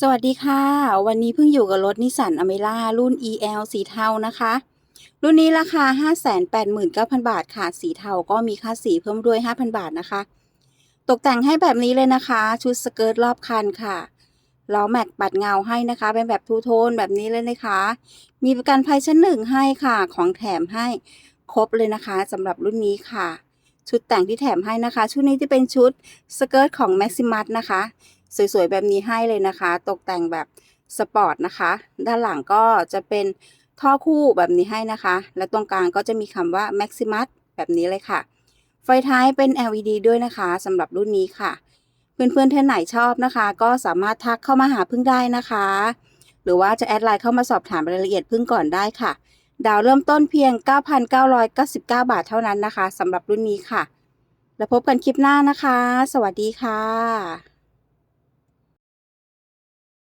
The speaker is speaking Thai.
สวัสดีค่ะ วันนี้เพิ่งอยู่กับรถนิสสันอเมร่ารุ่น EL สีเทานะคะ รุ่นนี้ราคา 589,000 บาทค่ะ สีเทาก็มีค่าสีเพิ่มด้วย 5,000 บาทนะคะ ตกแต่งให้แบบนี้เลยนะคะ ชุดสเกิร์ตรอบคันค่ะล้อแม็กปัดเงาให้นะคะ เป็นแบบทูโทนแบบนี้เลยนะคะ มีประกันภัยชั้นหนึ่งให้ค่ะ ของแถมให้ครบเลยนะคะสำหรับรุ่นนี้ค่ะ ชุดแต่งที่แถมให้นะคะ ชุดนี้จะเป็นชุดสเกิร์ตของ Maximus นะคะ สวยๆ แบบนี้ให้เลยนะคะ ตกแต่งแบบสปอร์ตนะคะ ด้านหลังก็จะเป็นท่อคู่แบบนี้ให้นะคะ และตรงกลางก็จะมีคำว่า Maximus แบบนี้เลยค่ะ ไฟท้ายเป็น LED ด้วยนะคะสำหรับรุ่นนี้ค่ะเพื่อนๆท่านไหนชอบนะคะ ก็สามารถทักเข้ามาหาพึ่งได้นะคะ หรือว่าจะแอดไลน์เข้ามาสอบถามรายละเอียดพึ่งก่อนได้ค่ะ ดาวเริ่มต้นเพียง 9,999 บาทเท่านั้นนะคะสำหรับรุ่นนี้ค่ะ แล้วพบกันคลิปหน้านะคะ สวัสดีค่ะ